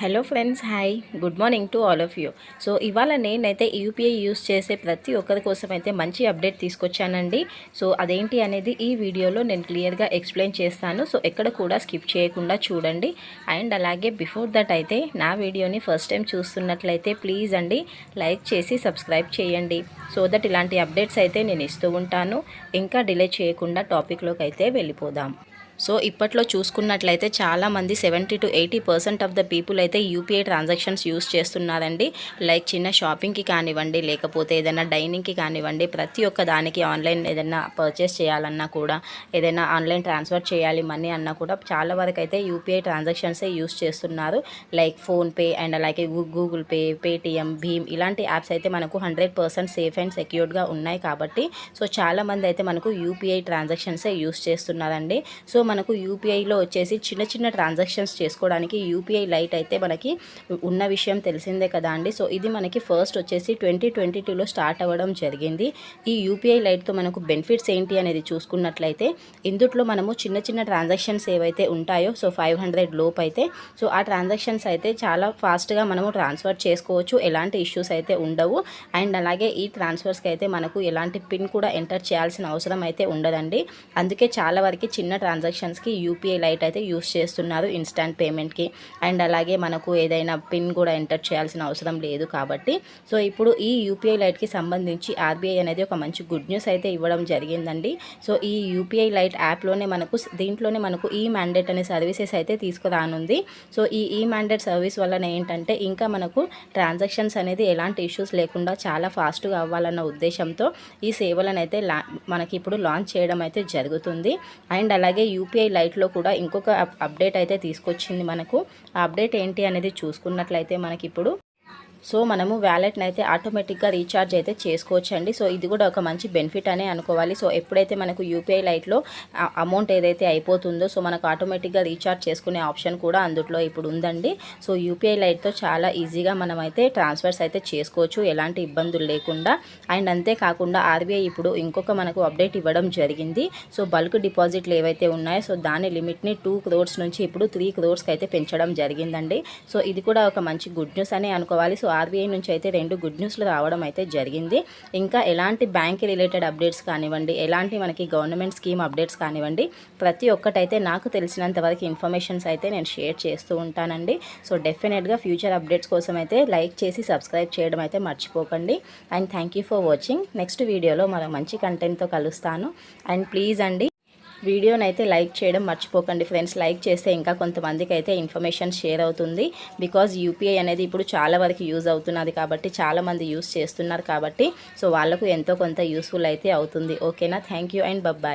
Hello friends hi. Good morning to all of you. So ఇవాళ నేనైతే UPI use చేసే ప్రతి ఒక్కరి కోసం అయితే మంచి అప్డేట్ తీసుకొచ్చానండి. సో అదేంటి అనేది ఈ వీడియోలో నేను క్లియర్గా ఎక్స్ప్లెయిన్ చేస్తాను. సో ఎక్కడ కూడా స్కిప్ చేయకుండా చూడండి. అండ్ అలాగే బిఫోర్ దట్ అయితే నా వీడియోని ఫస్ట్ టైం చూస్తున్నట్లయితే ప్లీజ్ అండి లైక్ చేసి సబ్స్క్రైబ్ చేయండి. సో దట్ ఇలాంటి అప్డేట్స్ అయితే నేను ఇస్తూ ఉంటాను. ఇంకా డిలే చేయకుండా టాపిక్లోకి అయితే వెళ్ళిపోదాం. సో ఇప్పట్లో చూసుకున్నట్లయితే చాలామంది seventy to eighty percent of the people అయితే యూపీఐ ట్రాన్సాక్షన్స్ యూస్ చేస్తున్నారండి. లైక్ చిన్న షాపింగ్కి కానివ్వండి లేకపోతే ఏదైనా డైనింగ్కి కానివ్వండి ప్రతి ఒక్క దానికి ఆన్లైన్ ఏదైనా పర్చేస్ చేయాలన్నా కూడా ఏదైనా ఆన్లైన్ ట్రాన్స్ఫర్ చేయాలి మనీ అన్నా కూడా చాలా వరకు అయితే యూపీఐ ట్రాన్సాక్షన్సే యూస్ చేస్తున్నారు. లైక్ ఫోన్పే అండ్ అలాగే గూగుల్ పే పేటిఎం భీమ్ ఇలాంటి యాప్స్ అయితే మనకు హండ్రెడ్ పర్సెంట్ సేఫ్ అండ్ సెక్యూర్డ్గా ఉన్నాయి కాబట్టి సో చాలామంది అయితే మనకు యూపీఐ ట్రాన్సాక్షన్సే యూస్ చేస్తున్నారండి. సో మనకు యూపీఐలో వచ్చేసి చిన్న చిన్న ట్రాన్సాక్షన్స్ చేసుకోవడానికి యూపీఐ లైట్ అయితే మనకి ఉన్న విషయం తెలిసిందే కదా అండి. సో ఇది మనకి ఫస్ట్ వచ్చేసి ట్వంటీ ట్వంటీ టూలో స్టార్ట్ అవ్వడం జరిగింది. ఈ యూపీఐ లైట్తో మనకు బెనిఫిట్స్ ఏంటి అనేది చూసుకున్నట్లయితే ఇందుట్లో మనము చిన్న చిన్న ట్రాన్సాక్షన్స్ ఏవైతే ఉంటాయో సో ఫైవ్ హండ్రెడ్ లోపు అయితే సో ఆ ట్రాన్సాక్షన్స్ అయితే చాలా ఫాస్ట్గా మనము ట్రాన్స్ఫర్ చేసుకోవచ్చు. ఎలాంటి ఇష్యూస్ అయితే ఉండవు. అండ్ అలాగే ఈ ట్రాన్స్ఫర్స్కి అయితే మనకు ఎలాంటి పిన్ కూడా ఎంటర్ చేయాల్సిన అవసరం అయితే ఉండదండి. అందుకే చాలా వరకు చిన్న ట్రాన్సాక్షన్ ట్రాన్సాక్షన్స్కి యూపీఐ లైట్ అయితే యూస్ చేస్తున్నారు ఇన్స్టాంట్ పేమెంట్కి అండ్ అలాగే మనకు ఏదైనా పిన్ కూడా ఎంటర్ చేయాల్సిన అవసరం లేదు కాబట్టి. సో ఇప్పుడు ఈ యూపీఐ లైట్కి సంబంధించి ఆర్బీఐ అనేది ఒక మంచి గుడ్ న్యూస్ అయితే ఇవ్వడం జరిగిందండి. సో ఈ యూపీఐ లైట్ యాప్లోనే మనకు దీంట్లోనే మనకు ఈ మ్యాండేట్ అనే సర్వీసెస్ అయితే తీసుకురానుంది. సో ఈ ఈ మ్యాండేట్ సర్వీస్ వలన ఏంటంటే ఇంకా మనకు ట్రాన్సాక్షన్స్ అనేది ఎలాంటి ఇష్యూస్ లేకుండా చాలా ఫాస్ట్గా అవ్వాలన్న ఉద్దేశంతో ఈ సేవలను అయితే మనకి ఇప్పుడు లాంచ్ చేయడం అయితే జరుగుతుంది. అండ్ అలాగే యూపీఐ లైట్లో కూడా ఇంకొక అప్డేట్ అయితే తీసుకొచ్చింది మనకు. ఆ అప్డేట్ ఏంటి అనేది చూసుకున్నట్లయితే మనకి ఇప్పుడు సో మనము వ్యాలెట్ని అయితే ఆటోమేటిక్గా రీఛార్జ్ అయితే చేసుకోవచ్చండి. సో ఇది కూడా ఒక మంచి బెనిఫిట్ అనే అనుకోవాలి. సో ఎప్పుడైతే మనకు యూపీఐ లైట్లో అమౌంట్ ఏదైతే అయిపోతుందో సో మనకు ఆటోమేటిక్గా రీఛార్జ్ చేసుకునే ఆప్షన్ కూడా అందులో ఇప్పుడు ఉందండి. సో యూపీఐ లైట్తో చాలా ఈజీగా మనం అయితే ట్రాన్స్ఫర్స్ అయితే చేసుకోవచ్చు ఎలాంటి ఇబ్బందులు లేకుండా. అండ్ అంతేకాకుండా ఆర్బీఐ ఇప్పుడు ఇంకొక మనకు అప్డేట్ ఇవ్వడం జరిగింది. సో బల్క్ డిపాజిట్లు ఏవైతే ఉన్నాయో సో దాని లిమిట్ని టూ క్రోర్స్ నుంచి ఇప్పుడు త్రీ క్రోర్స్కి అయితే పెంచడం జరిగిందండి. సో ఇది కూడా ఒక మంచి గుడ్ న్యూస్ అని అనుకోవాలి. సో ఆర్బీఐ నుంచి అయితే రెండు గుడ్ న్యూస్లు రావడం అయితే జరిగింది. ఇంకా ఎలాంటి బ్యాంక్ రిలేటెడ్ అప్డేట్స్ కానివ్వండి ఎలాంటి మనకి గవర్నమెంట్ స్కీమ్ అప్డేట్స్ కానివ్వండి ప్రతి ఒక్కటైతే నాకు తెలిసినంత వరకు ఇన్ఫర్మేషన్స్ అయితే నేను షేర్ చేస్తూ ఉంటానండి. సో డెఫినెట్గా ఫ్యూచర్ అప్డేట్స్ కోసం అయితే లైక్ చేసి సబ్స్క్రైబ్ చేయడం అయితే మర్చిపోకండి. And thank for watching next వీడియోలో మనం మంచి కంటెంట్తో కలుస్తాను. అండ్ ప్లీజ్ అండి వీడియోని అయితే లైక్ చేయడం మర్చిపోకండి ఫ్రెండ్స్. లైక్ చేస్తే ఇంకా కొంతమందికి అయితే ఇన్ఫర్మేషన్ షేర్ అవుతుంది. బికాజ్ యూపీఐ అనేది ఇప్పుడు చాలా వరకు యూజ్ అవుతున్నది కాబట్టి చాలామంది యూస్ చేస్తున్నారు కాబట్టి సో వాళ్ళకు ఎంతో కొంత యూస్ఫుల్ అయితే అవుతుంది. ఓకేనా? Thank and బబ్బాయ్.